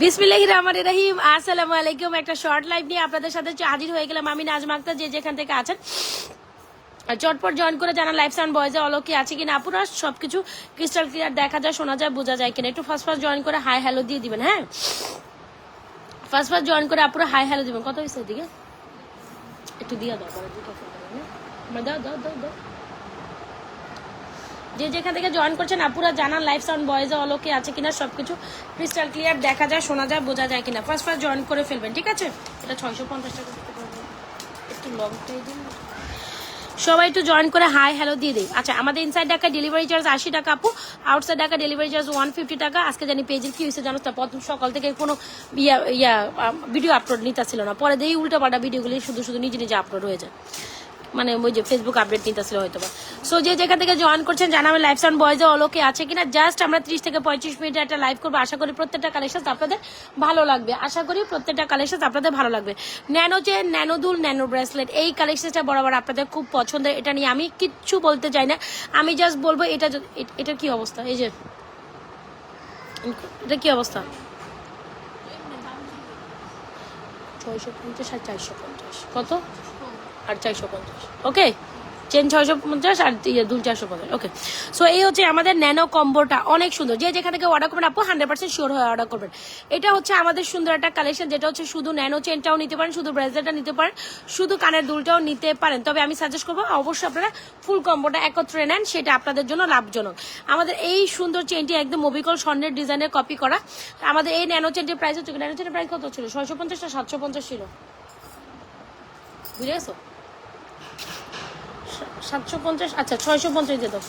বিসমিল্লাহ রহমান রহিম। আসসালামু আলাইকুম। একটা শর্ট লাইভ নিয়ে আপনাদের সাথে হাজির হয়ে গেলাম আমি, নাজমা আক্তার, যে যেখান থেকে আছেন। চটপট জয়েন করে জানা লাইফ সাউন্ড বয়েজে অলকে আছে কিনা? আপুরা, সবকিছু ক্রিস্টাল ক্লিয়ার দেখা যায়, শোনা যায়, বোঝা যায় কিনা? একটু ফার্স্ট ফার্স্ট জয়েন করে হাই হ্যালো দিয়ে দিবেন হ্যাঁ? ফার্স্ট ফার্স্ট জয়েন করে আপুরা হাই হ্যালো দিবেন। কত হয়েছে এদিকে? একটু দিয়ে দাও হ্যাঁ? দাও দাও দাও দাও। যে যেখান থেকে জয়েন করছেন, আপুরা জানান লাইফ সাউন্ড বয়েজে অলকে আছে কিনা, সবকিছু ক্রিস্টাল ক্লিয়ার দেখা যায়, শোনা যায়, বোঝা যায় কিনা। ফার্স্ট ফার্স্ট জয়েন করে ফেলবেন, ঠিক আছে? এটা ছয়শো পঞ্চাশ টাকা একটু দিন। সবাই একটু জয়েন করে হাই হ্যালো দিয়ে দিই। আচ্ছা আমাদের ইনসাইড ঢাকা ডেলিভারি চার্জ আশি টাকা, আপু। Outside Dhaka delivery charge one fifty টাকা। আজকে জানি পেজের কি হয়েছে জানো প্রথম সকাল থেকে কোনো ইয়া ইয়া ভিডিও আপলোড নিতে ছিল না। পরে দিয়ে উল্টো পাল্টা ভিডিওগুলি শুধু শুধু নিজে নিজে আপলোড হয়ে যায়। মানে ওই যে ফেসবুক আপডেট নিতেছিল হয়তো বা সো যে যেখান থেকে জয়েন করছেন জানাবেন লাইফ সাউন্ড বয়েজে অলোকে আছে কিনা জাস্ট আমরা ত্রিশ থেকে পঁয়ত্রিশ মিনিটে একটা লাইভ করব। আশা করি প্রত্যেকটা কালেকশন আপনাদের ভালো লাগবে। আশা করি প্রত্যেকটা কালেকশন আপনাদের ভালো লাগবে। ন্যানো চেন ন্যানো দুল ন্যানো ব্রেসলেট এই কালেকশনটা বরাবর আপনাদের খুব পছন্দের। এটা নিয়ে আমি কিচ্ছু বলতে চাই না। আমি জাস্ট বলব, এটা যদি- এ- এটার কি অবস্থা? এই যে, এটা কি অবস্থা? ছয়শো পঞ্চাশ আর চারশো পঞ্চাশ। কত? আর চারশো পঞ্চাশ। ওকে চেন ছয়শো পঞ্চাশ আর ইয়ে দুল চারশো পঞ্চাশ। ওকে সো এই হচ্ছে আমাদের ন্যানো কম্বোটা অনেক সুন্দর। যে যেখান থেকে অর্ডার করবেন আপু হান্ড্রেড পার্সেন্ট শিওর হয়ে অর্ডার করবেন। এটা হচ্ছে আমাদের সুন্দর একটা কালেকশন যেটা হচ্ছে শুধু ন্যানো চেনটাও নিতে পারেন, শুধু ব্রেসলেটটা নিতে পারেন, শুধু কানের দুলটাও নিতে পারেন। তবে আমি সাজেস্ট করব, অবশ্যই আপনারা ফুল কম্বোটা একত্রে নেন, সেটা আপনাদের জন্য লাভজনক। আমাদের এই সুন্দর চেনটি একদম অবিকল স্বর্ণের ডিজাইনের কপি করা। আমাদের এই ন্যানো চেনটির প্রাইস হচ্ছে ন্যানো চেনের প্রাইস কত ছিল? ছয়শো পঞ্চাশ না সাতশো পঞ্চাশ ছিল? বুঝে গেছো? সাতশো পঞ্চাশ আচ্ছা ছয়শো পঞ্চাশ দিয়ে দাও।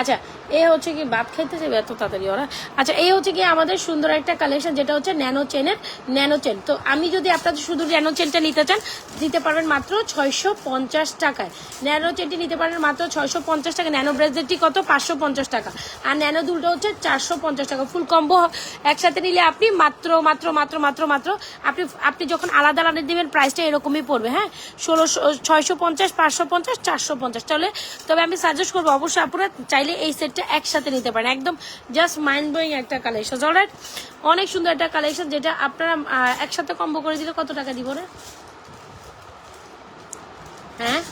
আচ্ছা এ হচ্ছে কি ভাত খাইতে যাবে এত তাড়াতাড়ি ওরা? আচ্ছা এই হচ্ছে কি আমাদের সুন্দর একটা কালেকশন যেটা হচ্ছে ন্যানো চেনের, ন্যানো চেন। তো আমি যদি আপনাদের শুধু ন্যানো চেনটা নিতে চান, দিতে পারবেন মাত্র ছয়শো পঞ্চাশ টাকায়। ন্যানো চেনটি নিতে পারবেন মাত্র ছয়শো পঞ্চাশ টাকা ন্যানো ব্রেসলেটটি কত? পাঁচশো পঞ্চাশ টাকা। আর ন্যানো দুলটা হচ্ছে চারশো পঞ্চাশ টাকা, ফুল কম্বো। একসাথে নিলে আপনি মাত্র মাত্র মাত্র মাত্র মাত্র আপনি আপনি যখন আলাদা আলাদা দেবেন প্রাইসটা এরকমই পড়বে হ্যাঁ? ষোলোশো, ছয়শো পঞ্চাশ, পাঁচশো পঞ্চাশ, চারশো পঞ্চাশ। তাহলে, তবে আমি সাজেস্ট করব, অবশ্যই আপনারা চাইলে এই সেটটা একসাথে নিতে পারেন। একদম জাস্ট মাইন্ড ব্লোয়িং একটা কালেকশন অলরাইট অনেক সুন্দর একটা কালেকশন যেটা আপনারা একসাথে কম্বো করে দিলে কত টাকা দিব রে? হ্যাঁ?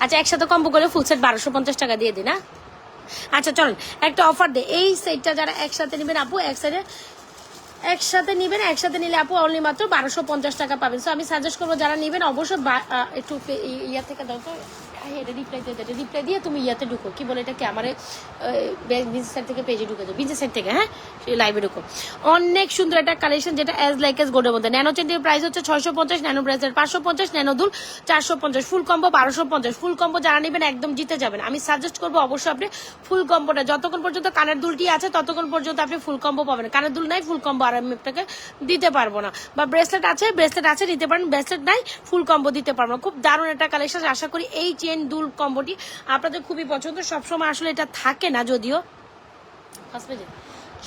আচ্ছা একসাথে কম্বো করে ফুল সেট বারোশো পঞ্চাশ টাকা দিয়ে দিন হ্যাঁ? আচ্ছা চলুন। একটা অফার দে। এই সেটটা যারা একসাথে নেবেন, আপু, এক একসাথে একসাথে নিবেন, একসাথে নিলে আপু অনলি মাত্র বারোশো পঞ্চাশ টাকা পাবেন। সো আমি সাজেস্ট করব, যারা নিবেন অবশ্যই একটু পে- ই- ইয়া থেকে দাও তো। এটা রিপ্লাই দিয়ে দেয় রিপ্লাই দিয়ে তুমি ইয়াতে ঢুকো। কি বলে এটা আমার বিজনেস সাইড থেকে পেজে ঢুকে যাও। বিজনেস সাইড থেকে হ্যাঁ? লাইভে ঢুকো। অনেক সুন্দর একটা কালেকশন যেটা অ্যাজ লাইক এস গোল্ডের মধ্যে। ন্যানো চেন্টির প্রাইস হচ্ছে ছয়শো পঞ্চাশ ন্যানো ব্রেসলেট পাঁচশো পঞ্চাশ ন্যানো দুল চারশো পঞ্চাশ ফুল কম্বো বারোশো পঞ্চাশ। ফুল কম্বো যারা নেবেন একদম জিতে যাবেন। আমি সাজেস্ট করব অবশ্যই আপনি ফুল কম্বোটা যতক্ষণ পর্যন্ত কানের দুলটি আছে, ততক্ষণ পর্যন্ত আপনি ফুল কম্বো পাবেন। কানের দুল নাই ফুল কম্বো আর আমি আপনাকে দিতে পারব না। বা ব্রেসলেট আছে ব্রেসলেট আছে নিতে পারেন। ব্রেসলেট নাই ফুল কম্বো দিতে পারব না। খুব দারুণ একটা কালেকশন আশা করি এই চেন দুল কম্বোটি আপনাদের খুবই পছন্দ। সবসময় আসলে এটা থাকে না যদিও।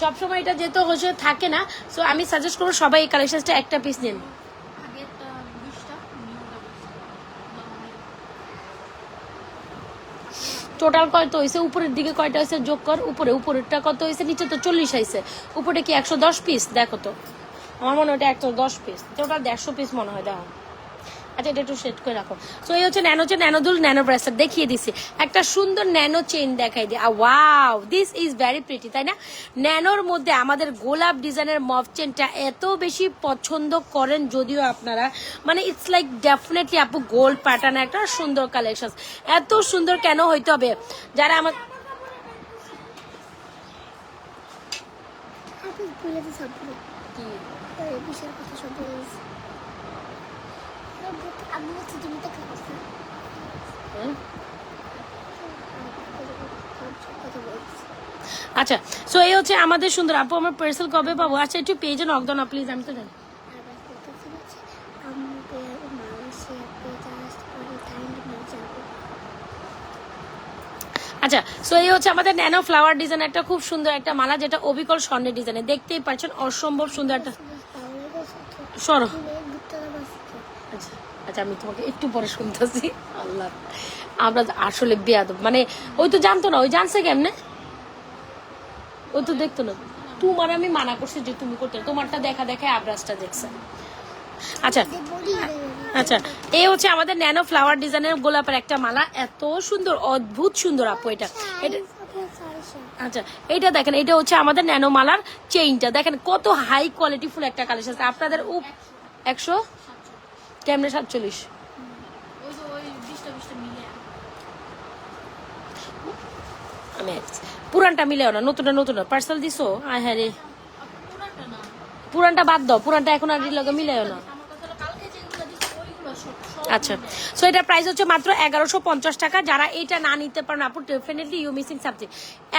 সবসময় এটা যেহেতু হচ্ছে থাকে না সো আমি সাজেস্ট করব সবাই এই কালেকশনটা একটা পিস নিন। টোটাল কত হয়েছে উপরের দিকে কয়টা হয়েছে যোগ কর। উপরে উপরেরটা কত হয়েছে নিচে তো চল্লিশ হয়েছে উপরে কি একশো দশ পিস দেখো তো। আমার মনে হয় একশো দশ পিস টোটাল দেড়শো পিস মনে হয় দেখো। আচ্ছা এটা একটু সেট করে রাখো। তো এই হচ্ছে ন্যানো চেন ন্যানো দুল ন্যানো ব্রেসলেট দেখিয়ে দিছি। একটা সুন্দর ন্যানো চেন দেখাই দিই wow this is very pretty তাই না? ন্যানোর মধ্যে আমাদের গোলাপ ডিজাইনের মফ চেনটা এত বেশি পছন্দ করেন যদিও আপনারা মানে ইটস লাইক ডেফিনেটলি আপু গোল্ড প্যাটার্ন একটা সুন্দর কালেকশন এত সুন্দর কেন হইতে হবে? যারা আমার কি ওই বিষয়ের কথা সব ভুলে গেছি আচ্ছা সো এই হচ্ছে আমাদের সুন্দর আপু, আমার পার্সেল কবে পাবো? আচ্ছা একটু পেজে নক দাও না প্লিজ আমি তো জানি। আচ্ছা সো এই হচ্ছে আমাদের ন্যানো ফ্লাওয়ার ডিজাইন একটা খুব সুন্দর একটা মালা, যেটা অবিকল স্বর্ণের ডিজাইনে দেখতেই পাচ্ছেন, অসম্ভব সুন্দর একটা সরো। আচ্ছা আমি তোমাকে একটু পরে শুনতেছি। আল্লাহ। আমরা আসলে বেয়াদব। মানে ওই তো জানতো না, ওই জানছে কেমনে? ওই তো দেখতো না। তোমার আমি মানা করছি যে তুমি করতে তোমারটা দেখা দেখা আবরাজটা দেখছে। আচ্ছা। আচ্ছা। এই হচ্ছে আমাদের ন্যানো ফ্লাওয়ার ডিজাইনের গোলাপের একটা মালা। এত সুন্দর, অদ্ভুত সুন্দর আপু এটা। এটা আচ্ছা এইটা দেখেন এটা হচ্ছে আমাদের ন্যানো মালার চেইনটা দেখেন কত হাই কোয়ালিটি ফুল একটা কালেকশন আপনাদের একশো? কেমনে সাতচল্লিশ। পুরানটা মিলেও না নতুনটা নতুন পার্সেল দিছো? আয় হ্যাঁ রে। পুরানটা বাদ দাও পুরানটা এখন আর লগে মিলেও না। আচ্ছা। সো এটার প্রাইস হচ্ছে মাত্র এগারোশো পঞ্চাশ টাকা। যারা এটা না নিতে পারেন, আপু ডেফিনেটলি ইউ মিসিং সাবজেক্ট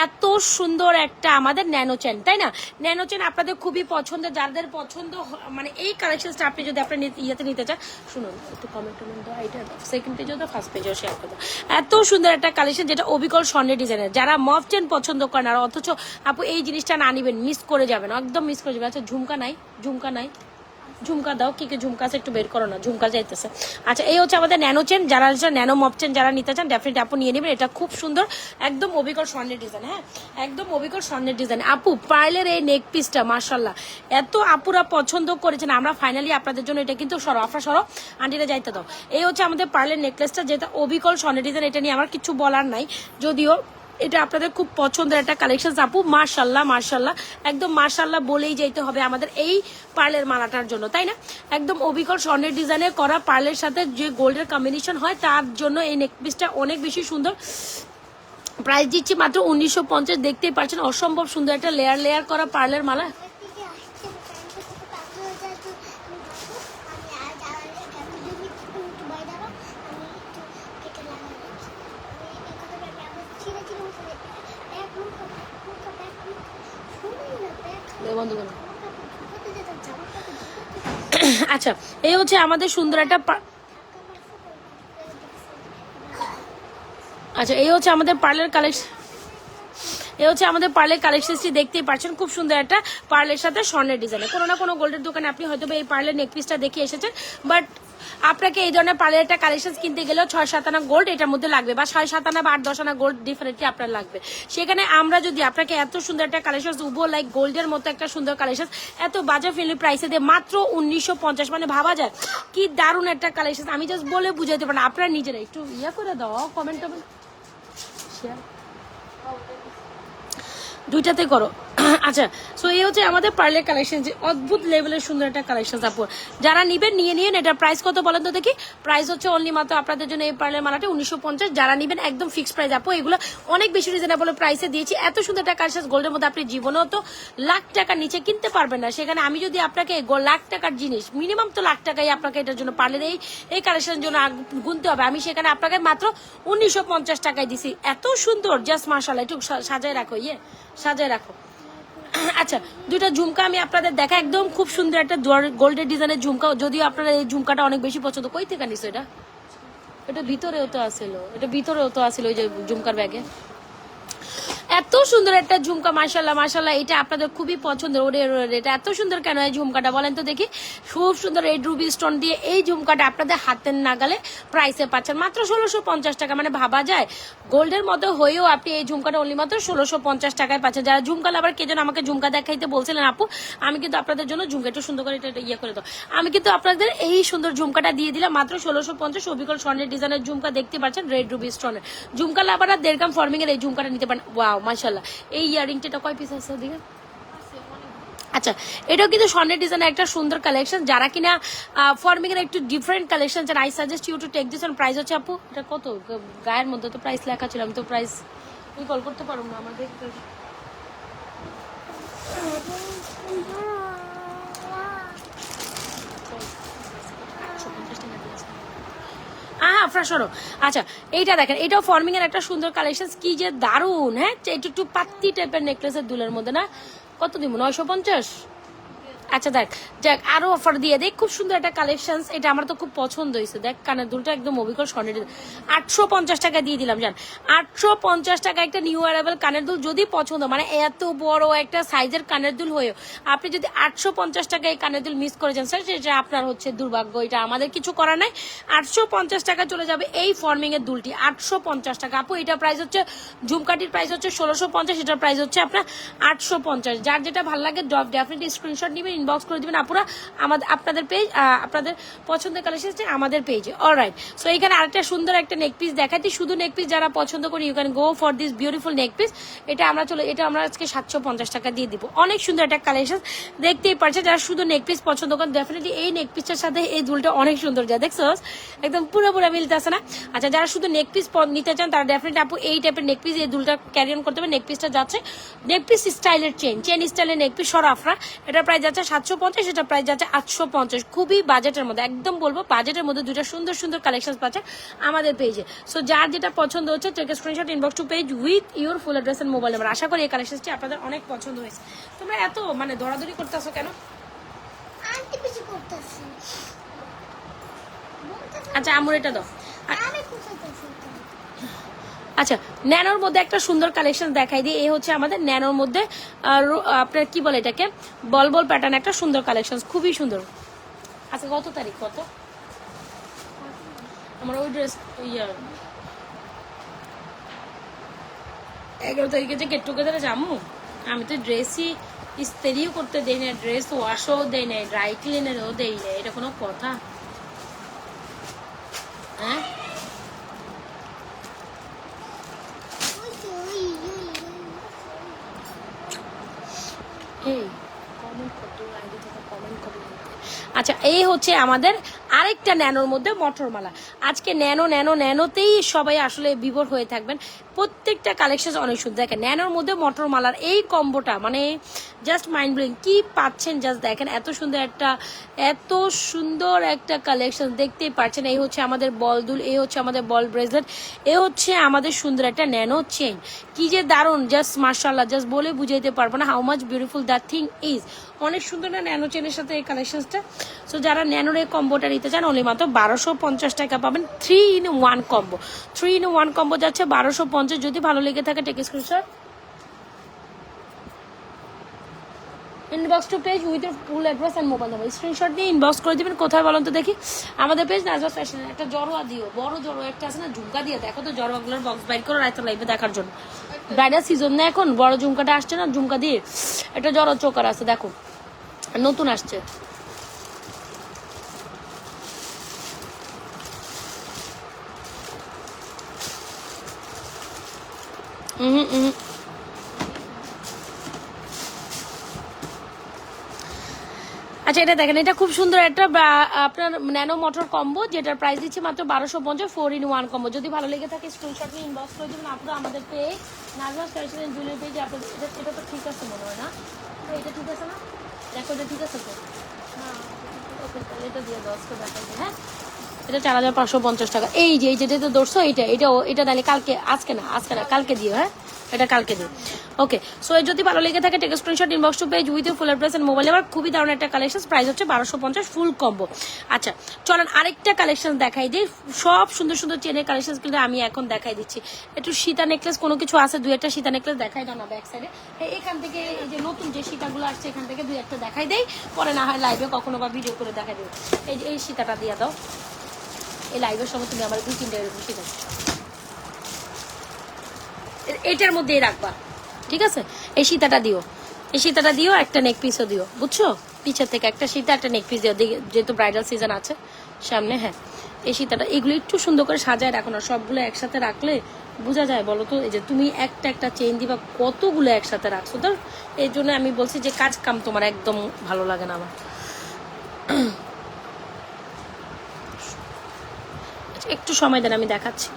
এত সুন্দর একটা আমাদের ন্যানো চেন তাই না? ন্যানো চেন আপনাদের খুবই পছন্দের যাদের পছন্দ মানে এই কালেকশনটা আপনি যদি আপনার ইয়েতে নিতে চান, শুনুন, একটু কমেন্ট এটা সেকেন্ড পেজও দাও ফার্স্ট পেজও শেয়ার করে এত সুন্দর একটা কালেকশন যেটা অবিকল স্বর্ণের ডিজাইনের যারা মফ চেন পছন্দ করেন, আর অথচ আপু, এই জিনিসটা না নিবেন মিস করে যাবেন, একদম মিস করে যাবেন। আচ্ছা ঝুমকা নাই ঝুমকা নাই। ঝুমকা দাও, কি ঝুমকা আছে একটু বের করো না, ঝুমকা যাইতেছে। আচ্ছা এই হচ্ছে আমাদের ন্যানো চেন যারা ন্যানো মপ চেন যারা নিতে চান ডেফিনেটলি আপু নিয়ে নেবেন। এটা খুব সুন্দর, একদম অবিকল স্বর্ণের ডিজাইন হ্যাঁ? একদম অবিকল স্বর্ণের ডিজাইন আপু পার্লের এই নেক পিসটা মার্শাল্লাহ এত আপুরা পছন্দ করেছেন। আমরা ফাইনালি আপনাদের জন্য এটা কিন্তু সরো আফরা সরো, আন্টিরা যাইতে দাও। এই হচ্ছে আমাদের পার্লের নেকলেসটা যেটা অবিকল স্বর্ণের ডিজাইন এটা নিয়ে আমার কিছু বলার নাই। যদিও এটা আপনাদের খুব পছন্দের একটা কালেকশন আপু। মার্শাল্লাহ মার্শাল্লাহ একদম মার্শাল্লাহ বলেই যেতে হবে আমাদের এই পার্লের মালাটার জন্য, তাই না? একদম অবিকল স্বর্ণের ডিজাইনে করা পার্লের সাথে যে গোল্ডের কম্বিনেশন হয়, তার জন্য এই নেকপিসটা অনেক বেশি সুন্দর। প্রাইস দিচ্ছি মাত্র উনিশশো পঞ্চাশ। দেখতেই পাচ্ছেন, অসম্ভব সুন্দর একটা লেয়ার লেয়ার করা পার্লের মালা। আচ্ছা এই হচ্ছে আমাদের সুন্দর একটা আচ্ছা এই হচ্ছে আমাদের পার্লার কালেকশন এ হচ্ছে আমাদের পার্লের কালেকশনটি দেখতেই পাচ্ছেন, খুব সুন্দর একটা পার্লের সাথে স্বর্ণের ডিজাইন। কোনো না কোনো গোল্ডের দোকানে আপনি হয়তো এই পার্লের নেকপিসটা দেখে এসেছেন, বাট আপনাকে এই ধরনের পার্লের একটা কালেকশন কিনতে গেলেও ছয় সাতানা গোল্ড এটার মধ্যে লাগবে বা ছয় সাতানা বা আট, দশ আনা গোল্ড ডিফারেন্টলি আপনার লাগবে। সেখানে আমরা যদি আপনাকে এত সুন্দর একটা কালেকশন উবো লাইক গোল্ডের মতো একটা সুন্দর কালেকশন এত বাজার ফ্রেন্ডলি প্রাইসে দিয়ে, মাত্র উনিশশো পঞ্চাশ মানে ভাবা যায়। কি দারুণ একটা কালেকশন আমি জাস্ট বলে বুঝাইতে পারেন আপনারা নিজেরা একটু ইয়ে করে দাও কমেন্ট শেয়ার দুইটাতে করো। আচ্ছা সো এই হচ্ছে আমাদের পার্লের কালেকশন যে অদ্ভুত লেভেলের সুন্দর একটা কালেকশন আপু যারা নিবেন, নিয়ে নিন। এটা প্রাইস কত বলেন তো দেখি? প্রাইস হচ্ছে অনলি মাত্র আপনাদের জন্য এই পার্লের মালাটা উনিশশো পঞ্চাশ। যারা নিবেন, একদম ফিক্সড প্রাইস আপু, এগুলো অনেক বেশি রিজনেবল প্রাইসে দিয়েছি। এত সুন্দর একটা কালেকশন গোল্ডের মধ্যে আপনি জীবনেও তো লাখ টাকার নিচে কিনতে পারবেন না। সেখানে আমি যদি আপনাকে লাখ টাকার জিনিস মিনিমাম তো লাখ টাকাই আপনাকে এটার জন্য পার্লের এই এই কালেকশনের জন্য গুনতে হবে। আমি সেখানে আপনাকে মাত্র উনিশশো পঞ্চাশ টাকায় দিছি। এত সুন্দর জাস্ট মার্শাল একটু সাজায় রাখো ইয়ে। সাজায় রাখো। আচ্ছা দুটো ঝুমকা আমি আপনাদের দেখা, একদম খুব সুন্দর একটা গোল্ডের ডিজাইনের ঝুমকা। যদিও আপনারা এই ঝুমকাটা অনেক বেশি পছন্দ, কই থেকে নিস এটা? এটা ভিতরেও তো আসিল এটা ভিতরেও তো আসিল ওই যে ঝুমকার ব্যাগে। এত সুন্দর একটা ঝুমকা মার্শাল্লাহ মার্শাল্লাহ এটা আপনাদের খুবই পছন্দের। ওরে এটা এত সুন্দর কেন এই ঝুমকাটা? বলেন তো দেখি। খুব সুন্দর রেড রুবি স্টোন দিয়ে এই ঝুমকাটা আপনাদের হাতের নাগালে প্রাইসে পাচ্ছেন। মাত্র ষোলোশো পঞ্চাশ টাকা। মানে ভাবা যায়, গোল্ডের মতো হয়েও আপনি এই ঝুমকাটা অনলি মাত্র ষোলোশো পঞ্চাশ টাকায় পাচ্ছেন। যারা ঝুমকা আবার কে যেন আমাকে ঝুমকা দেখাইতে বলছিলেন আপু, আমি কিন্তু আপনাদের জন্য ঝুমকা একটু সুন্দর করে এটা ইয়ে করে দাও আমি কিন্তু আপনাদের এই সুন্দর ঝুমকাটা দিয়ে দিলাম মাত্র ষোলোশো পঞ্চাশ। অবিকল স্বর্ণের ডিজাইনের ঝুমকা দেখতে পাচ্ছেন রেড রুবি স্টোনের ঝুমকা আর দেড়গাম ফর্মিং এর এই ঝুমকাটা নিতে পারেন। ওয়াও মাশাল্লাহ এই এটা কয় পিস আছে ওদিকে? আচ্ছা এটাও কিন্তু স্বর্ণের ডিজাইনের একটা সুন্দর কালেকশন যারা কিনা ফর্মিং এর একটু ডিফারেন্ট কালেকশন চান I suggest you to take this price হচ্ছে আপু, এটা কত? গায়ের মধ্যে তো প্রাইস লেখা ছিল, আমি তো প্রাইস কল করতে পারব না, আমার দেখতে হ্যাঁ হ্যাঁ হলো আচ্ছা এইটা দেখেন, এটাও ফর্মিং এর একটা সুন্দর কালেকশন কি যে দারুণ হ্যাঁ? একটু একটু পাত্তি টাইপের নেকলেসের দুলের মধ্যে, না? কত দিব? নয়শো পঞ্চাশ? আচ্ছা দেখ যাক আরও অফার দিয়ে দেখ খুব সুন্দর একটা কালেকশন এটা আমার তো খুব পছন্দ হয়েছে। দেখ, কানের দুলটা একদম অবিকল স্বর্ণের আটশো পঞ্চাশ টাকা দিয়ে দিলাম, জান। আটশো পঞ্চাশ টাকা একটা নিউ অ্যারাইভেল কানের দুল যদি পছন্দ মানে এত বড় একটা সাইজের কানের দুল হয়েও, আপনি যদি আটশো পঞ্চাশ টাকা এই কানের দুল মিস করেছেন স্যার, সেটা আপনার হচ্ছে দুর্ভাগ্য। এটা আমাদের কিছু করার নাই। আটশো পঞ্চাশ টাকা চলে যাবে এই ফর্মিং এর দুলটি। আটশো পঞ্চাশ টাকা। আপু, এটা প্রাইস হচ্ছে ঝুমকাটির প্রাইস হচ্ছে ষোলোশো পঞ্চাশ, এটার প্রাইস হচ্ছে আপনার আটশো পঞ্চাশ। যার যেটা ভালো লাগে ডেফিনেটলি স্ক্রিনশট নেবেন। ইনবক্স করে দিবেন আপুরা। আমাদের আপনাদের পেজ আপনাদের পছন্দের কালেকশন আমাদের পেজে অলরাইট সো এখানে আরেকটা সুন্দর একটা নেক পিস দেখাচ্ছি। শুধু নেক পিস যারা পছন্দ করি you can go for this beautiful neck piece এটা আমরা চলে, এটা আমরা আজকে সাতশো পঞ্চাশ টাকা দিয়ে দিব। অনেক সুন্দর একটা কালেকশন দেখতেই পারছে যারা শুধু নেক পিস পছন্দ করেন ডেফিনেটলি এই নেক পিসটার সাথে এই দুলটা অনেক সুন্দর যা দেখছ? একদম পুরো পুরো মিলতেছে না। আচ্ছা যারা শুধু নেক পিস নিতে চান, তারা ডেফিনেটলি আপু এই টাইপের নেক পিস এই দুলটা ক্যারি অন করতে হবে। নেক পিসটা যাচ্ছে। নেক পিস স্টাইলের চেন চেন স্টাইলের নেক পিস সরাফরা। এটা প্রায় যাচ্ছে সাতশো পঞ্চাশ এটা প্রাইস যাচ্ছে আটশো পঞ্চাশ। খুবই বাজেটের মধ্যে একদম বলব বাজেটের মধ্যে দুটো সুন্দর সুন্দর কালেকশন পাচ্ছে আমাদের পেজে সো যার যেটা পছন্দ হচ্ছে take screenshot inbox to page with your full address and mobile number আশা করি এই কালেকশনটি আপনাদের অনেক পছন্দ হয়েছে। তোমরা এত মানে দৌড়াদৌড়ি করতেছো কেন? আচ্ছা আমুর এটা দাও আ- আমি কোথায় যাচ্ছি আচ্ছা ন্যানোর মধ্যে একটা সুন্দর কালেকশন দেখাই দিই। এই হচ্ছে আমাদের ন্যানোর মধ্যে আপনার কি বলে এটাকে? বল বল প্যাটার্ন একটা সুন্দর কালেকশন খুবই সুন্দর। আচ্ছা কত তারিখ? কত? আমার ওই ড্রেস ইয়া। এগারো তারিখে যে গেট টুগেদারে যাব, আমি তো ড্রেসই ইস্তেরিও করতে দেই না ড্রেস ওয়াশও দেই না ড্রাই ক্লিনারও দেই না এটা কোনো কথা হ্যাঁ ওই যে, ওই, ওই, ওই, ওই। এই কমেন্ট করতে আগে থেকে কমেন্ট করে দিতে। আচ্ছা এই হচ্ছে আমাদের আরেকটা ন্যানোর মধ্যে মটরমালা। আজকে ন্যানো ন্যানো, ন্যানোতেই সবাই আসলে বিভোর হয়ে থাকবেন। প্রত্যেকটা কালেকশন অনেক সুন্দর। দেখেন, ন্যানোর মধ্যে মটরমালার এই কম্বোটা মানে জাস্ট মাইন্ড ব্লোয়িং কি পাচ্ছেন? জাস্ট দেখেন, এত সুন্দর একটা, এত সুন্দর একটা কালেকশন দেখতেই পাচ্ছেন। এই হচ্ছে আমাদের বল দুল, এই হচ্ছে আমাদের বল ব্রেসলেট এ হচ্ছে আমাদের সুন্দর একটা ন্যানো চেন কি যে দারুণ! জাস্ট মার্শাল্লাহ জাস্ট বলে বুঝাইতে পারব না how much beautiful that thing is অনেক সুন্দর না ন্যানো চেনের সাথে এই কালেকশনসটা সো যারা ন্যানোর এই কম্বোটা নিতে চান অনলি মাত্র বারোশো পঞ্চাশ টাকা পাবেন। Three in one combo three in one combo যাচ্ছে বারোশো পঞ্চাশ। যদি ভালো লেগে থাকে take screenshot inbox to page with full address and mobile number screenshot দিয়ে ইনবক্স করে দিবেন। কোথায় বলুন তো দেখি। আমাদের পেজ নাজবাস ফ্যাশন একটা জড়োয়া দিও। বড় জড়ো একটা আছে না, ঝুমকা দিয়ে। দেখো তো জড়োয়াগুলোর বক্স বাইর করে রাখতে লাগবে দেখার জন্য। ব্রাইডাল সিজন না এখন, বড় ঝুমকাটা আসছে না, ঝুমকা দিয়ে। একটা জড়ো চোকার আছে, দেখো। নতুন আসছে। হুম হুম। আচ্ছা এটা দেখেন, এটা খুব সুন্দর একটা আপনার ন্যানো মোটর কম্বো যেটার প্রাইস দিচ্ছে মাত্র বারোশো পঞ্চাশ ফোর ইন ওয়ান কম্বো যদি ভালো লেগে থাকে স্ক্রিনশট নিয়ে ইনবক্স করে দেবেন। আপনারা আমাদের পেয়ে নাজমাস এন্ড জুয়েলারি যে আপনাদের এটা তো ঠিক আছে মনে হয় না? এটা ঠিক আছে না? দেখো, এটা ঠিক আছে তো? হ্যাঁ ওকে তাহলে এটা দিয়ে দশ করে দেখাই হ্যাঁ? এটা চার হাজার পাঁচশো পঞ্চাশ টাকা। এই যে, এই যেটা তো ধরছো এটা এটা এটা তাহলে কালকে, আজকে না আজকে না, কালকে দিও হ্যাঁ? এটা কালকে দিও। ওকে সো এর যদি ভালো লেগে থাকে take screenshot inbox to page with full address and mobile number খুবই দারুণ একটা কালেকশন প্রাইস হচ্ছে বারোশো পঞ্চাশ ফুল কম্বো আচ্ছা চলেন আরেকটা কালেকশন দেখাই দিই। সব সুন্দর সুন্দর চেনের কালেকশন কিন্তু আমি এখন দেখাই দিচ্ছি। একটু সীতা নেকলেস কোনো কিছু আছে? দুই একটা সীতা নেকলেস দেখাই দাও না ব্যাক সাইডে এখান থেকে এই যে নতুন যে সীতাগুলো আসছে, এখান থেকে দুই একটা দেখাই দেই। পরে না হয় লাইভে কখনো বা ভিডিও করে দেখাই দেবো। এই যে, এই সীতাটা দিয়ে দাও। এই লাইভের সময় তুমি আমার দুই তিনটা এরকম সীতা এটার মধ্যেই রাখবা, ঠিক আছে? এই সীতাটা দিও। এই সীতাটা দিও, একটা নেক পিসও দিও, বুঝছ? পিছের থেকে একটা সীতা, একটা নেক পিস দিও। যেহেতু ব্রাইডাল সিজন আছে, সামনে হ্যাঁ। এই সীতাটা, এগুলো একটু সুন্দর করে সাজায় রাখো না। সবগুলো একসাথে রাখলে বোঝা যায়, বলো তো, এই যে তুমি একটা একটা চেইন দিবা, কতগুলো একসাথে রাখছো? তো এই জন্য আমি বলছি যে কাজ কাম তোমার একদম ভালো লাগে না আমার আচ্ছা, একটু সময় দেন আমি দেখাচ্ছি।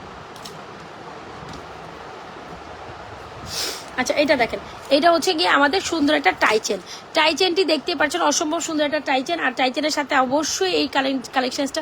আচ্ছা এটা দেখেন। এটা হচ্ছে গিয়ে আমাদের সুন্দর একটা টাইচেন টাইচেনটি দেখতে পাচ্ছেন, অসম্ভব সুন্দর একটা টাইচেন আর টাইচেনের সাথে অবশ্যই এই কালেকশনসটা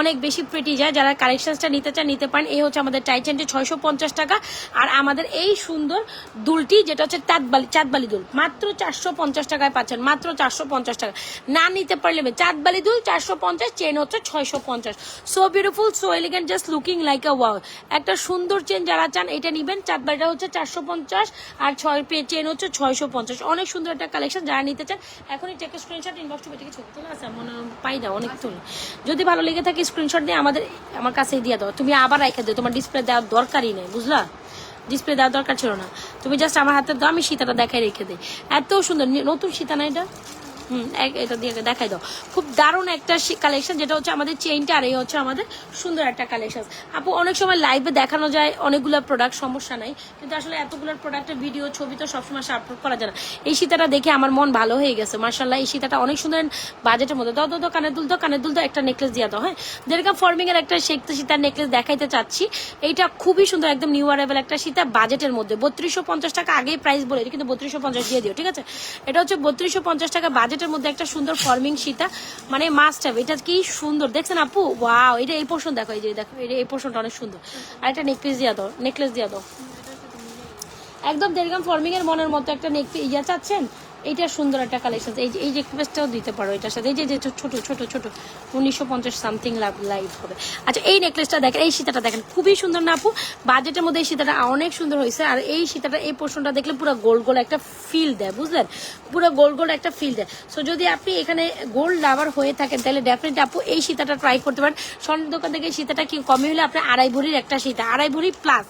অনেক বেশি প্রিটি যায়। যারা কালেকশনসটা নিতে চান, নিতে পারেন। এই হচ্ছে আমাদের টাইচেনটি ছয়শো পঞ্চাশ টাকা। আর আমাদের এই সুন্দর দুলটি, যেটা হচ্ছে চাঁদবালি চাঁদবালি দুল। মাত্র চারশো পঞ্চাশ টাকায় পাচ্ছেন, মাত্র চারশো পঞ্চাশ টাকা। না নিতে পারলে। চাঁদবালি দুল চারশো পঞ্চাশ চেন হচ্ছে ছয়শো পঞ্চাশ। So beautiful so elegant just looking like a wow একটা সুন্দর চেন যারা চান, এটা নিবেন। চাঁদবালিটা হচ্ছে চারশো পঞ্চাশ। আর ছয় চেন হচ্ছে ছয়শো পঞ্চাশ। অনেক সুন্দর একটা কালেকশন যারা নিতে চান, এখনই টেক স্ক্রিনশট ইনবক্স টু থেকে ছবি তোলা আসে মনে পাই না, অনেক তুলে যদি ভালো লেগে থাকে স্ক্রিনশট দিয়ে আমাদের, আমার কাছেই দিয়ে দাও। তুমি আবার রেখে দিও, তোমার ডিসপ্লে দেওয়ার দরকারই নেই, বুঝলা? ডিসপ্লে দেওয়ার দরকার ছিল না। তুমি জাস্ট আমার হাতে দাও, আমি সীতাটা দেখাই রেখে দিই। এত সুন্দর নতুন সীতা না এটা? হুম এটা দিয়ে দেখাই দাও। খুব দারুণ একটা কালেকশন যেটা হচ্ছে আমাদের চেইনটা আর এই হচ্ছে আমাদের সুন্দর একটা কালেকশন আপু, অনেক সময় লাইভে দেখানো যায়, অনেকগুলো প্রোডাক্ট সমস্যা নাই। কিন্তু আসলে এতগুলো প্রোডাক্টের ভিডিও ছবি তো সবসময় আপলোড করা যায় না। এই সীতাটা দেখে আমার মন ভালো হয়ে গেছে। মার্শাল্লাহ এই সীতাটা অনেক সুন্দর বাজেটের মধ্যে। দাও দাও কানে দুল দাও, কানে দুল দাও, একটা নেকলেস দিয়ে দাও হ্যাঁ? যেরকম ফর্মিং এর একটা শেখ সীতার নেকলেস দেখাইতে চাচ্ছি, এইটা খুবই সুন্দর, একদম নিউ অ্যারাইভেল একটা সীতা বাজেটের মধ্যে। বত্রিশশো পঞ্চাশ টাকা আগেই প্রাইস বলে কিন্তু বত্রিশশো পঞ্চাশ দিয়ে দিও, ঠিক আছে? এটা হচ্ছে বত্রিশশো পঞ্চাশ টাকা বাজেটের মধ্যে একটা সুন্দর ফর্মিং সীতা মানে মাস্ট হ্যাভ এটা কি সুন্দর? দেখছেন আপু? ওয়াও এটা এই পোর্শন দেখো, এই যে দেখো এটা এই পোর্শনটা অনেক সুন্দর। আর একটা নেকলেস দিয়ে দাও নেকলেস দিয়ে দাও। একদম দেড়গ্রাম ফর্মিং এর মনের মতো একটা নেকলেস ইয়া চাচ্ছেন? এইটা সুন্দর একটা কালেকশন এই যে এই যে নেকলেসটাও দিতে পারো এটার সাথে। এই যে ছোট ছোট ছোট উনিশশো পঞ্চাশ সামথিং লাভ লাইভ হবে। আচ্ছা এই নেকলেসটা দেখেন, এই সীতাটা দেখেন, খুবই সুন্দর না আপু? বাজেটের মধ্যে এই সীতাটা অনেক সুন্দর হয়েছে। আর এই সীতাটা, এই পোর্শনটা দেখলে পুরো গোল গোল একটা ফিল দেয়, বুঝলেন? পুরো গোল গোল একটা ফিল দেয়। সো যদি আপনি এখানে গোল্ড লাভার হয়ে থাকেন, তাহলে ডেফিনেটলি আপু এই সীতাটা ট্রাই করতে পারেন। স্বর্ণের দোকান থেকে সীতাটা কি কমে হলে আপনার আড়াই ভরির একটা সীতা। আড়াই ভরি প্লাস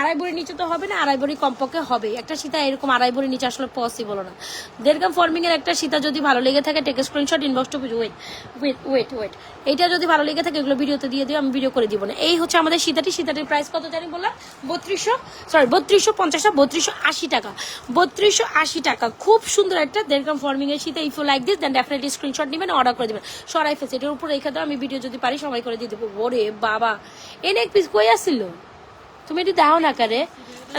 আড়াই ভরি নিচে তো হবে না, আড়াই ভরি কমপক্ষে হবে একটা সীতা এরকম আড়াই ভরি নিচে আসলে পসিবল না। দেড়গাম ফর্মিং এর একটা সীতা যদি ভালো লেগে থাকে take screenshot inbox to wait wait wait wait এইটা যদি ভালো লেগে থাকে, এগুলো ভিডিওতে দিয়ে দিও, আমি ভিডিও করে দিব না। এই হচ্ছে আমাদের সীতাটি। সীতাটির প্রাইস কত জানি বললাম? বত্রিশশো সরি বত্রিশশো পঞ্চাশটা, বত্রিশশো আশি টাকা। বত্রিশশো আশি টাকা। খুব সুন্দর একটা দেড়গ্রাম ফর্মিং এর Sita. If you like this then definitely screenshot নেবেন অর্ডার করে দেবেন। সরাই ফেলছে, এটার উপর রেখে দাও, আমি ভিডিও যদি পারি, সবাই করে দিয়ে দেবো। ওরে বাবা। এনে এক পিস কই আসছিল? তুমি এটি দাও না কারে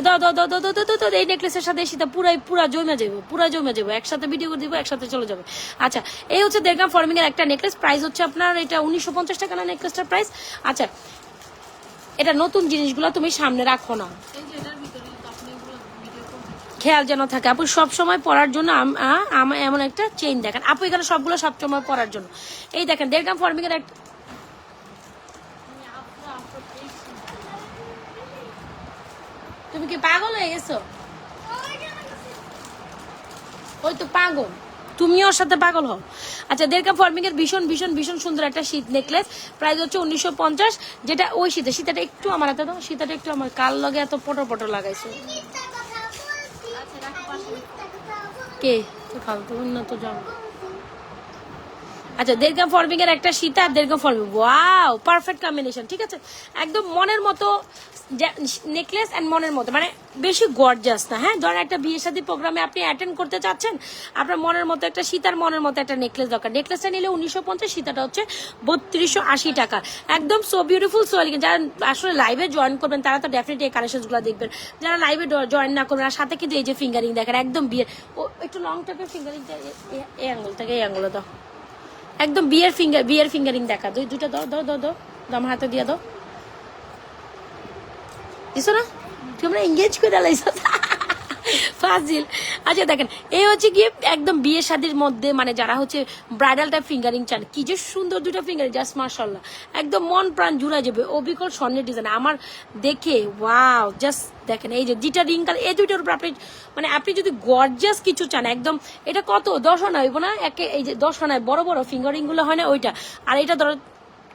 দাও দাও দাও দাও দাও দাও, দাও, এই নেকলেসের সাথে সেটা পুরাই পুরা জমে যাব পুরা জমে যাব একসাথে ভিডিও করে দিব একসাথে চলে যাবে। আচ্ছা এই হচ্ছে দেড়গ্রাম ফর্মিং এর একটা নেকলেস প্রাইস হচ্ছে আপনার এটা উনিশশো পঞ্চাশ টাকা না নেকলেসটার প্রাইস আচ্ছা এটা নতুন জিনিসগুলো তুমি সামনে রাখো না। খেয়াল যেন থাকে। আপু সব সময় পরার জন্য এমন একটা চেইন দেখেন। আপু এখানে সবগুলো সব সময় পরার জন্য। এই দেখেন দেড়গ্রাম ফর্মিং এর একটা আমি আফরা আফরা এই তুমি কি পাগল হয়ে গেছো? ওই তো পাগল। তুমি ওর সাথে পাগল হও। আচ্ছা দেড়কা ফর্মিং এর ভীষণ ভীষণ ভীষণ সুন্দর একটা শীত নেকলেস প্রাইস হচ্ছে উনিশশো পঞ্চাশ। যেটা ওই শীতে শীতাটা একটু আমার হাতে দাও শীতাটা একটু আমার। কাল লগে এত পটর পটর লাগাইছে? আচ্ছা কে? তো ফালতু উন্নত জন। আচ্ছা দেড়গাম ফর্মিং এর একটা সীতা আর দেড়গাম ফর্মিং ওয়াও পারফেক্ট কম্বিনেশন ঠিক আছে? একদম মনের মতো নেকলেস এন্ড মনের মতো মানে বেশি গর্জাস না হ্যাঁ? ধরেন একটা বিয়ে শাদী প্রোগ্রামে আপনি অ্যাটেন্ড করতে চাচ্ছেন, আপনার মনের মতো একটা সীতার মনের মতো একটা নেকলেস দরকার। নেকলেসটা নিলে উনিশশো পঞ্চাশ, সীতাটা হচ্ছে বত্রিশশো আশি টাকা। একদম সো বিউটিফুল সো এলিগেন্ট যারা আসলে লাইভে জয়েন করবেন, তারা তো ডেফিনেটলি এই কালেকশনগুলো দেখবেন। যারা লাইভে জয়েন না করবেন, আর সাথে কিন্তু এই যে ফিঙ্গারিং দেখেন, একদম বিয়ের, ও, একটু লং টাইপের ফিঙ্গারিংটা এই আঙ্গুল থেকে, এই আঙ্গুলে দাও। একদম বিয়ের ফিঙ্গার বিয়ের ফিঙ্গারিং দেখা। দুই দুটা দাও দাও দাও দাও। দাম হাতে দিয়ে দাও। দিছো না? তোমরা এঙ্গেজ করে লাইছো। ফাজিল। আচ্ছা দেখেন এই হচ্ছে গিয়ে একদম বিয়ে শাদির মধ্যে মানে যারা হচ্ছে ব্রাইডাল টাইপ ফিঙ্গারিং চান, কি যে সুন্দর দুটো ফিঙ্গারিং জাস্ট মার্শাল্লাহ একদম মন প্রাণ জুড়ে যাবে, অবিকল স্বর্ণের ডিজাইন আমার দেখে ওয়াও জাস্ট দেখেন, এই যে যেটা রিং কালার এই দুইটার উপর আপনি মানে আপনি যদি গর্জাস কিছু চান, একদম, এটা কত? দশ আনা হইব না? একে, এই যে দশ আনায় বড় বড় ফিঙ্গারিংগুলো হয় না ওইটা। আর এটা ধরো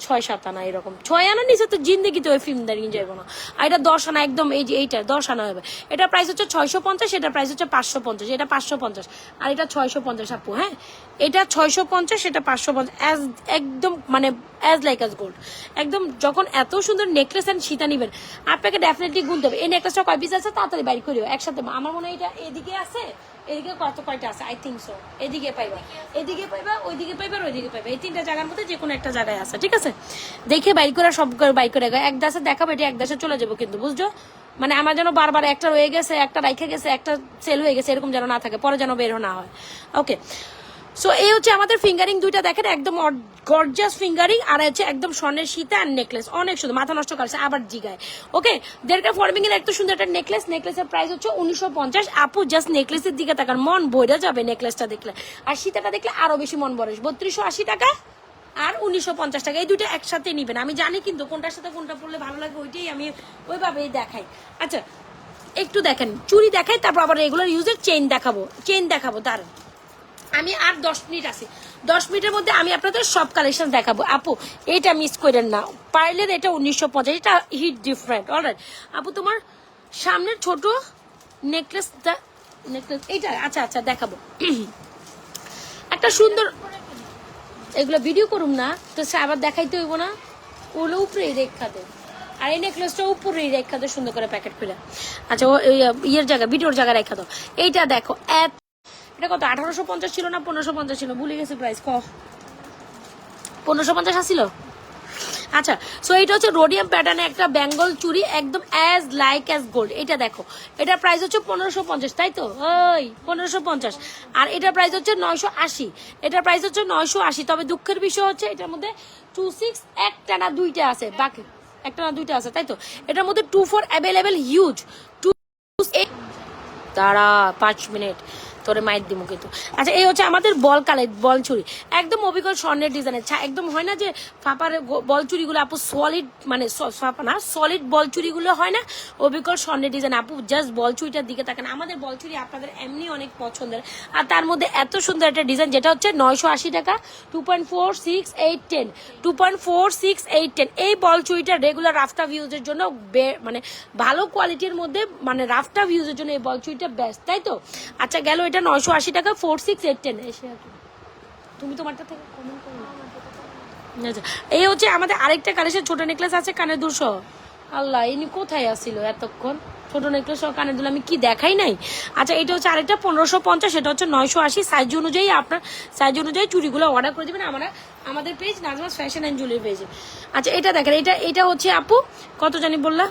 ছয় সাত আনা এরকম। ছয় আনা নিচে তো জিন্দগিতে ওই ফিল্ম দাঁড়িয়ে যাব না। আর এটা দশ আনা, একদম এই যে এইটা, দশ আনা হবে। এটা প্রাইস হচ্ছে ছয়শো পঞ্চাশ, এটা প্রাইস হচ্ছে পাঁচশো পঞ্চাশ, এটা পাঁচশো পঞ্চাশ। আর এটা ছয়শো পঞ্চাশ, আপু হ্যাঁ? এটা ছয়শো পঞ্চাশ, এটা পাঁচশো পঞ্চাশ অ্যাজ একদম মানে অ্যাজ লাইক অ্যাজ গোল্ড একদম যখন এত সুন্দর নেকলেস অ্যান্ড সীতা নিবেন, আপনাকে ডেফিনেটলি গুনতে হবে। এই নেকলেসটা কয় পিস আছে? তাড়াতাড়ি বাইর করিও, একসাথে। আমার মনে হয় এটা এদিকে আছে এদিকে কত কয়টা আছে? আই থিঙ্ক সো এদিকে পাইবা। এদিকে পাইবা ওইদিকে পাইবা ওইদিকে পাইবা। এই তিনটা জায়গার মধ্যে যে কোনো একটা জায়গায় আছে ঠিক আছে? দেখে বাইক করা সব বাইক করে এক দাসে দেখাবো এটি এক দাসে চলে যাব কিন্তু বুঝছ? মানে আমার যেন বারবার একটা রয়ে গেছে একটা রাইখে গেছে একটা সেল হয়ে গেছে এরকম যেন না থাকে পরে যেন বের না হয়। ওকে সো এই হচ্ছে আমাদের ফিঙ্গারিং দুইটা দেখেন, একদম গর্জাস ফিঙ্গারিং আর হচ্ছে একদম স্বর্ণের সীতা আর নেকলেস অনেক সুন্দর, মাথা নষ্ট করছে আবার জিগায়। ওকে দেড়টা ফর্মিং এর এত সুন্দর একটা নেকলেস নেকলেসের প্রাইস হচ্ছে উনিশশো পঞ্চাশ। আপু জাস্ট নেকলেসের দিকে তাকান, মন বইরা যাবে নেকলেসটা দেখলে। আর সীতাটা দেখলে আরও বেশি মন বরে বত্রিশশো আশি টাকা আর উনিশশো পঞ্চাশ টাকা। এই দুটো একসাথে নিবেন। আমি জানি কিন্তু কোনটার সাথে কোনটা পড়লে ভালো লাগে, ওইটাই আমি ওইভাবেই দেখাই। আচ্ছা একটু দেখেন। চুড়ি দেখাই, তারপর আবার রেগুলার ইউজের চেইন দেখাবো। চেইন দেখাবো তার আমি আর দশ মিনিট আছি। দশ মিনিটের মধ্যে আমি আপনাদের সব কালেকশন দেখাবো। আপু, এটা মিস করেন না। পাইলের এটা উনিশশো পঞ্চাশ এটা হিট ডিফারেন্ট অলরাইট আপু, তোমার সামনের ছোট নেকলেসটা নেকলেস এইটা আচ্ছা আচ্ছা দেখাবো। একটা সুন্দর, এগুলো ভিডিও করুম না, তো আবার দেখাইতে হইব না। ওগুলো উপরেই রেখাতে। আর এই নেকলেসটা উপরেই রেখাতে সুন্দর করে প্যাকেট খুলে আচ্ছা ও ইয়ের জায়গা ভিডিওর জায়গায় রেখা দাও। এইটা দেখো, এত এটা কত, আঠারোশো পঞ্চাশ ছিল না পনেরোশো পঞ্চাশ ছিল? ভুলে গেছি প্রাইস ক? পনেরোশো পঞ্চাশ আসছিল? আচ্ছা সো এটা হচ্ছে রোডিয়াম প্যাটার্নে একটা বেঙ্গল চুড়ি একদম অ্যাজ লাইক অ্যাজ গোল্ড এটা দেখো, এটার প্রাইস হচ্ছে পনেরোশো পঞ্চাশ, তাই তো? ওই, পনেরোশো পঞ্চাশ। আর এটার প্রাইস হচ্ছে নয়শো আশি। এটার প্রাইস হচ্ছে নয়শো আশি। তবে দুঃখের বিষয় হচ্ছে, এটার মধ্যে টু সিক্স একটা না দুইটা আছে, বাকি, একটা না দুইটা আছে, তাই তো? এটার মধ্যে two four available huge two দাঁড়া পাঁচ মিনিট। তোরে মাইর দিমু কিন্তু। আচ্ছা এই হচ্ছে আমাদের বল কালে, বল চুরি। একদম অবিকল স্বর্ণের ডিজাইনের একদম হয় না যে ফাপার বল চুরিগুলো আপু সলিড মানে ফাপা না সলিড বল চুরিগুলো হয় না, অবিকল স্বর্ণের ডিজাইন আপু জাস্ট বল চুরিটার দিকে তাকান। আমাদের বল চুরি আপনাদের এমনি অনেক পছন্দের। আর তার মধ্যে এত সুন্দর একটা ডিজাইন যেটা হচ্ছে নয়শো আশি টাকা two point four six eight ten two point four six eight ten এই বল চুরিটা রেগুলার রাফটাফ ইউজের জন্য মানে ভালো কোয়ালিটির মধ্যে মানে রাফটাফ ইউজের জন্য এই বল চুরিটা বেস্ট তাই তো? আচ্ছা গেল এটা নয়শো আশি টাকা ফোর সিক্স এইট টেন এসে তুমি তোমারটা থেকে কমেন্ট করো আচ্ছা এই হচ্ছে আমাদের আরেকটা কালেকশন ছোট নেকলেস আছে কানের দুশো আল্লাহ, ইনি কোথায় আসছিল এতক্ষণ? ছোট নেকলেস সহ কানের দুল আমি কি দেখাই নাই? আচ্ছা এটা হচ্ছে আরেকটা পনেরোশো পঞ্চাশ, এটা হচ্ছে নয়শো আশি। সাইজ অনুযায়ী আপনার সাইজ অনুযায়ী চুড়িগুলো অর্ডার করে দেবেন আমরা আমাদের page Najmas fashion and jewellery পেজে আচ্ছা এটা দেখেন, এটা এটা হচ্ছে আপু, কত জানি বললা?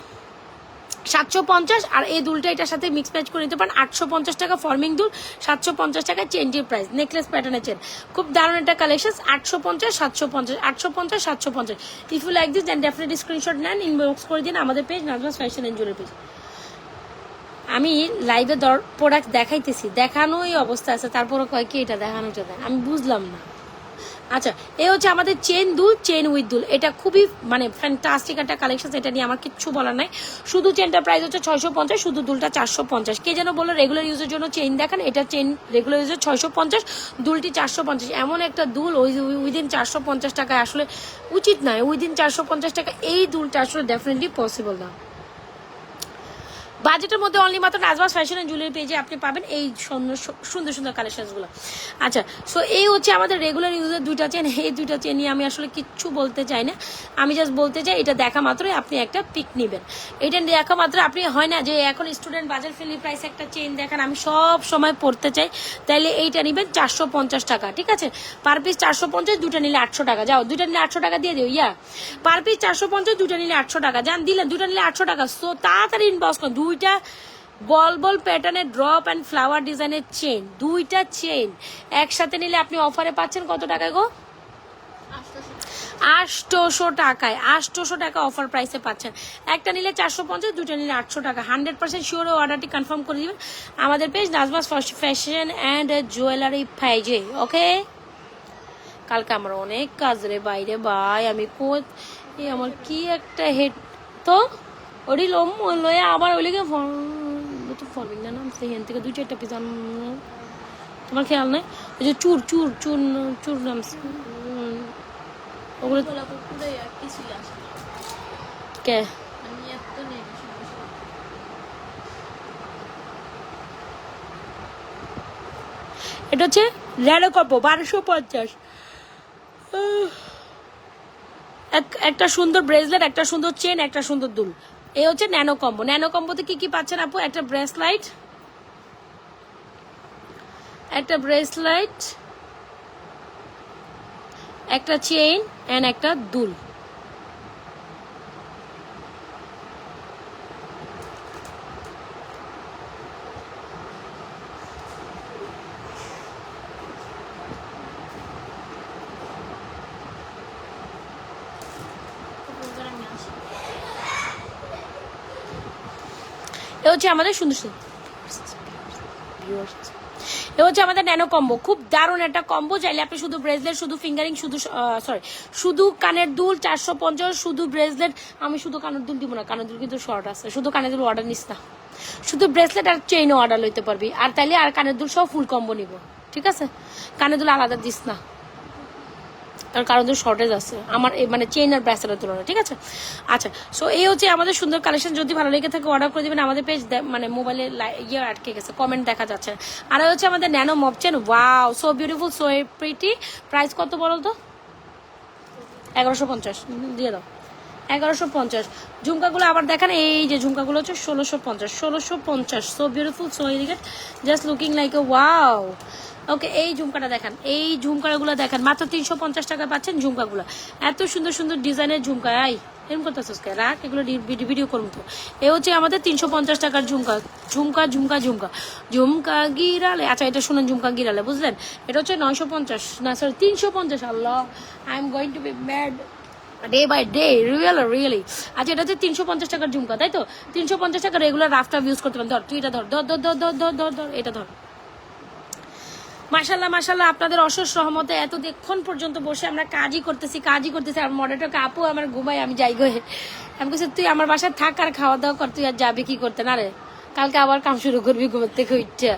সাতশো পঞ্চাশ আর এই দুলটা এটার সাথে মিক্স ম্যাচ করে নিতে পারেন। আটশো পঞ্চাশ টাকা ফর্মিং দুল, সাতশো পঞ্চাশ টাকা চেনটির প্রাইস নেকলেস প্যাটার্নের চেন খুব দারুণ একটা কালেকশন আটশো পঞ্চাশ, সাতশো পঞ্চাশ, আটশো পঞ্চাশ, সাতশো পঞ্চাশ। If you like this then definitely screenshot নেন ইনবক্স করে দিন আমাদের page Najmas fashion and page আমি লাইভে দর প্রোডাক্ট দেখাইতেছি, দেখানোই অবস্থা আছে তারপরে কয় এটা দেখানোটা দেন? আমি বুঝলাম না। আচ্ছা এ হচ্ছে আমাদের চেন দুল চেন উইথ দুল। এটা খুবই মানে ফ্যান্টাস্টিক একটা কালেকশন এটা নিয়ে আমার কিচ্ছু বলার নাই। শুধু চেনটা প্রাইস হচ্ছে ছয়শো পঞ্চাশ, শুধু দুলটা চারশো পঞ্চাশ। কে যেন বলল রেগুলার ইউজের জন্য চেন দেখান, এটা চেন রেগুলার ইউজের ছয়শো পঞ্চাশ, দুলটি চারশো পঞ্চাশ। এমন একটা দুল ওই উইদিন চারশো পঞ্চাশ টাকায় আসলে উচিত নয় উইদিন চারশো পঞ্চাশ টাকা এই দুলটা আসলে ডেফিনেটলি পসিবল না। বাজেটের মধ্যে অনলি মাত্র নাজমাস ফ্যাশন অ্যান্ড জুয়েলারি পেজে আপনি পাবেন এই সুন্দর সুন্দর কালেকশনসগুলো আচ্ছা সো এই হচ্ছে আমাদের রেগুলার ইউজের দুইটা চেন এই দুইটা চেন নিয়ে আমি আসলে কিচ্ছু বলতে চাই না। আমি জাস্ট বলতে চাই, এটা দেখা মাত্রই আপনি একটা পিক নেবেন। এটা দেখা মাত্র আপনি, হয় না যে এখন স্টুডেন্ট বাজার ফ্রেন্ডলি প্রাইস একটা চেন দেখান, আমি সব সময় পড়তে চাই। তাইলে এইটা নেবেন চারশো পঞ্চাশ টাকা, ঠিক আছে? পার পিস চারশো পঞ্চাশ দুটা নিলে আটশো টাকা। যাও দুটা নিলে আটশো টাকা দিয়ে দিও, ইয়া। পার পিস চারশো পঞ্চাশ দুটা নিলে আটশো টাকা। যান, দিলেন দুটা নিলে আটশো টাকা। সো তাড়াতাড়ি ইনবক্স করুন। দুইটা বল বল প্যাটার্নের ড্রপ অ্যান্ড ফ্লাওয়ার ডিজাইনের চেন দুইটা চেন একসাথে নিলে আপনি অফারে পাচ্ছেন কত টাকায় গো? আটশোশো টাকায় আটশোশো টাকা অফার প্রাইসে পাচ্ছেন। একটা নিলে চারশো পঞ্চাশ দুটো নিলে আটশো টাকা। হান্ড্রেড পার্সেন্ট শিওর অর্ডারটি কনফার্ম করে দিবেন। আমাদের page Najmas fashion and jewellery ফাইজে okay কালকে আমার অনেক কাজ রে বাইরে, ভাই, আমি এই আমার কি একটা হেড তো? ওটি লোম লয়ে আবার ওইলিকে তো ফরমিং না সেখান থেকে দুই চারটা পিস তোমার খেয়াল নাই? ওই যে চুর চুর চুর চুর নাম ওগুলো। কে? এটা হচ্ছে কম্বো বারোশো পঞ্চাশ। এক- একটা সুন্দর ব্রেসলেট একটা সুন্দর চেন একটা সুন্দর দুল। এই হচ্ছে ন্যানো কম্বো। ন্যানো কম্বোতে কি কি পাচ্ছেন আপু? একটা ব্রেসলাইট একটা ব্রেসলাইট একটা চেইন অ্যান্ড একটা দুল এ হচ্ছে আমাদের সুন্দর সুন্দর এ হচ্ছে আমাদের ন্যানো কম্বো। খুব দারুণ একটা কম্বো। চাইলে আপনি শুধু ব্রেসলেট, শুধু ফিঙ্গারিং, শুধু সরি শুধু কানের দুল চারশো পঞ্চাশ, শুধু ব্রেসলেট। আমি শুধু কানের দুল দিব না, কানের দুল কিন্তু শর্ট আছে। শুধু কানের দুল অর্ডার নিস না। শুধু ব্রেসলেট আর চেইনও অর্ডার লইতে পারবি। আর তাইলে আর কানের দুল সব ফুল কম্বো নিব। ঠিক আছে? কানের দুল আলাদা দিস না। কারণ কারণ তো শর্টেজ আছে। আমার মানে চেইন আর ব্রেসলেটের তুলনায়, ঠিক আছে? আচ্ছা সো এই হচ্ছে আমাদের সুন্দর কালেকশন যদি ভালো লেগে থাকে অর্ডার করে দিবেন। আমাদের পেজ মানে মোবাইলে ইয়ে আটকে গেছে কমেন্ট দেখা যাচ্ছে। আর হচ্ছে আমাদের nano মপচেন wow so beautiful so pretty price কত বলো তো? এগারোশো পঞ্চাশ। দিয়ে দাও। এগারোশো পঞ্চাশ। ঝুমকাগুলো আবার দেখেন, এই যে ঝুমকাগুলো হচ্ছে ষোলোশো পঞ্চাশ। ষোলোশো পঞ্চাশ so beautiful so elegant just looking like a wow okay, এই ঝুমকাটা দেখান, এই ঝুমকাগুলো দেখেন। মাত্র তিনশো পঞ্চাশ টাকা পাচ্ছেন ঝুমকাগুলো। এত সুন্দর সুন্দর ডিজাইনের ঝুমকা আই এরকম করতে রাখ, এগুলো ভিডিও করুন তো। এ হচ্ছে আমাদের তিনশো পঞ্চাশ টাকার ঝুমকা ঝুমকা ঝুমকা ঝুমকা। ঝুমকা গিরালে আচ্ছা এটা শুনুন, ঝুমকা গিরালে, বুঝলেন? এটা হচ্ছে নয়শো পঞ্চাশ, না সরি তিনশো পঞ্চাশ, আল্লাহ I am going to be mad day by day real really আচ্ছা এটা হচ্ছে তিনশো পঞ্চাশ টাকার ঝুমকা, তাই তো? তিনশো পঞ্চাশ টাকা রেগুলার রাফটা ইউজ করতে পারেন। ধর, তুই এটা ধর ধর ধর ধর ধর ধর ধর, এটা ধর। মাসাল্লাহ মাসাল্লাহ আপনাদের অসস সহমতে এতক্ষণ পর্যন্ত বসে আমরা কাজই করতেছি কাজই করতেছি। আর মডেটা আপু আমার ঘুমাই, আমি যাই গে। আমি বলছি, তুই আমার বাসায় থাক আর খাওয়া দাওয়া কর, তুই আর যাবি কি করতে? না রে, কালকে আবার কাম শুরু করবি ঘুমার থেকে ইচ্ছা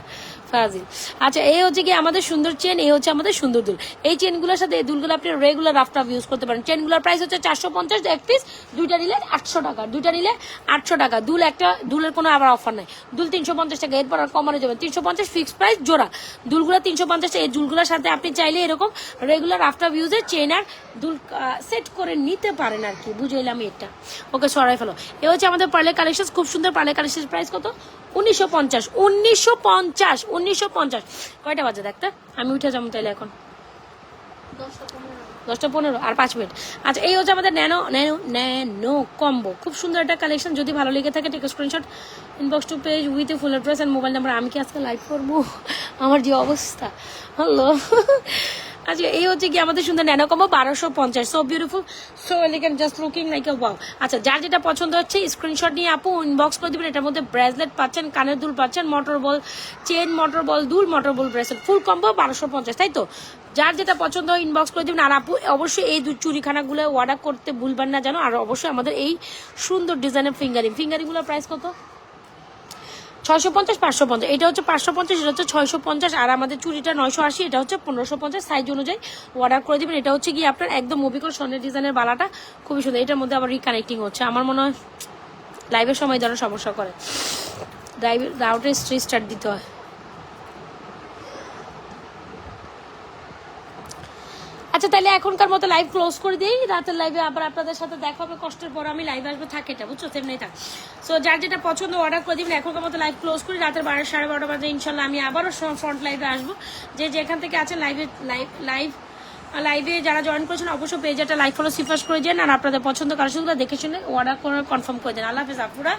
ফাজিল। আচ্ছা এই হচ্ছে কি আমাদের সুন্দর চেন এই হচ্ছে আমাদের সুন্দর দুল। এই চেনগুলোর সাথে এই দুলগুলো আপনি রেগুলার রাফ টাফ ইউজ করতে পারেন। চেনগুলোর প্রাইস হচ্ছে চারশো পঞ্চাশ, এক পিস দুইটা নিলে আটশো টাকা। দুইটা নিলে আটশো টাকা। দুল একটা, দুলের কোনো আবার অফার নাই। দুল তিনশো পঞ্চাশ টাকা, এরপর আর কমানো যাবে তিনশো পঞ্চাশ ফিক্সড প্রাইস জোড়া। দুলগুলো তিনশো পঞ্চাশ, এই দুলগুলোর সাথে আপনি চাইলে এরকম রেগুলার আফটার ইউজে চেন আর দুল সেট করে নিতে পারেন আর কি। বুঝাইলাম এটা ওকে সরাই ফেলো। এ হচ্ছে আমাদের পার্লে কালেকশন খুব সুন্দর পার্লে কালেকশন প্রাইস কত? উনিশশো পঞ্চাশ উনিশশো পঞ্চাশ উনিশশো পঞ্চাশ। কয়টা বাজে দেখতে? আমি উঠে যাব তাইলে এখন। দশটা পনেরো। আর পাঁচ মিনিট। আচ্ছা এই হচ্ছে আমাদের ন্যানো ন্যানো ন্যানো কম্বো। খুব সুন্দর একটা কালেকশন যদি ভালো লেগে থাকে take screenshot inbox to page with full address and mobile number আমি কি আজকে লাইভ করব? আমার যে অবস্থা। হ্যালো আচ্ছা এই হচ্ছে কি আমাদের সুন্দর ন্যানো কম্বো বারোশো পঞ্চাশ so beautiful so elegant just looking like a wow আচ্ছা যার যেটা পছন্দ হচ্ছে স্ক্রিনশট নিয়ে আপু ইনবক্স করে দিবেন। এটার মধ্যে ব্রেসলেট পাচ্ছেন, কানের দুল পাচ্ছেন motor ball chain motor ball দুল motor ball bracelet full combo বারোশো পঞ্চাশ তাই তো? যার যেটা পছন্দ হয় ইনবক্স করে দিবেন। আর আপু, অবশ্যই এই দু চুরিখানাগুলো অর্ডার করতে ভুলবেন না জানো আর অবশ্যই আমাদের এই সুন্দর ডিজাইনের ফিঙ্গারিং ফিঙ্গারিংগুলোর প্রাইস কত? ছয়শো পঞ্চাশ, পাঁচশো পঞ্চাশ। এটা হচ্ছে পাঁচশো পঞ্চাশ, এটা হচ্ছে ছয়শো পঞ্চাশ। আর আমাদের চুরিটা নয়শো আশি, এটা হচ্ছে পনেরোশো পঞ্চাশ। সাইজ অনুযায়ী অর্ডার করে দিবেন। এটা হচ্ছে গিয়ে আপনার একদম মুভিকল স্বর্ণের ডিজাইনের বালাটা। খুবই সুন্দর। এটার মধ্যে আবার রিকানেক্টিং হচ্ছে। আমার মনে হয় লাইভের সময় যেন সমস্যা করে। লাইভ রাউটের স্ট্রি স্টার্ট দিতে হয়। আচ্ছা তাহলে এখনকার মতো লাইভ ক্লোজ করে দিই। রাতের লাইভে আবার আপনাদের সাথে দেখা হবে। কষ্টের পর আমি লাইভ আসব, থাকে এটা, বুঝছ? সেমনি থাক। সো যার যেটা পছন্দ অর্ডার করে দিবেন, এখনকার মতো লাইভ ক্লোজ করি রাতের বারো সাড়ে বারোটা বাজে, ইনশাল্লাহ আমি আবারও ফ্রন্ট লাইভে আসব। যে যেখান থেকে আছে লাইভে লাইভ লাইভ লাইভে যারা জয়েন করেছেন, অবশ্যই পেজে একটা লাইক ফলো সিফাস করে দেন। আর আপনাদের পছন্দ কালেকশনগুলো দেখে শুনে অর্ডার করে কনফার্ম করে দেন। আল্লাহ হাফিজ আপুরা।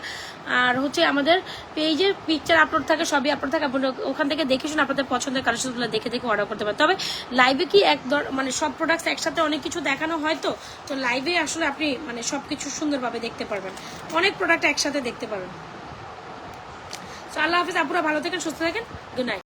আর হচ্ছে আমাদের পেজের পিকচার আপলোড থাকে, সবই আপলোড থাকে। ওখান থেকে দেখে শুনে আপনাদের পছন্দের কালেকশনগুলো দেখে দেখে অর্ডার করতে পারেন। তবে লাইভে কি এক মানে সব প্রোডাক্টস একসাথে অনেক কিছু দেখানো হয় তো? তো লাইভে আসলে আপনি মানে সব কিছু সুন্দরভাবে দেখতে পারবেন। অনেক প্রোডাক্ট একসাথে দেখতে পারবেন। তো আল্লাহ হাফিজ আপুরা, ভালো থাকেন, সুস্থ থাকেন। Good night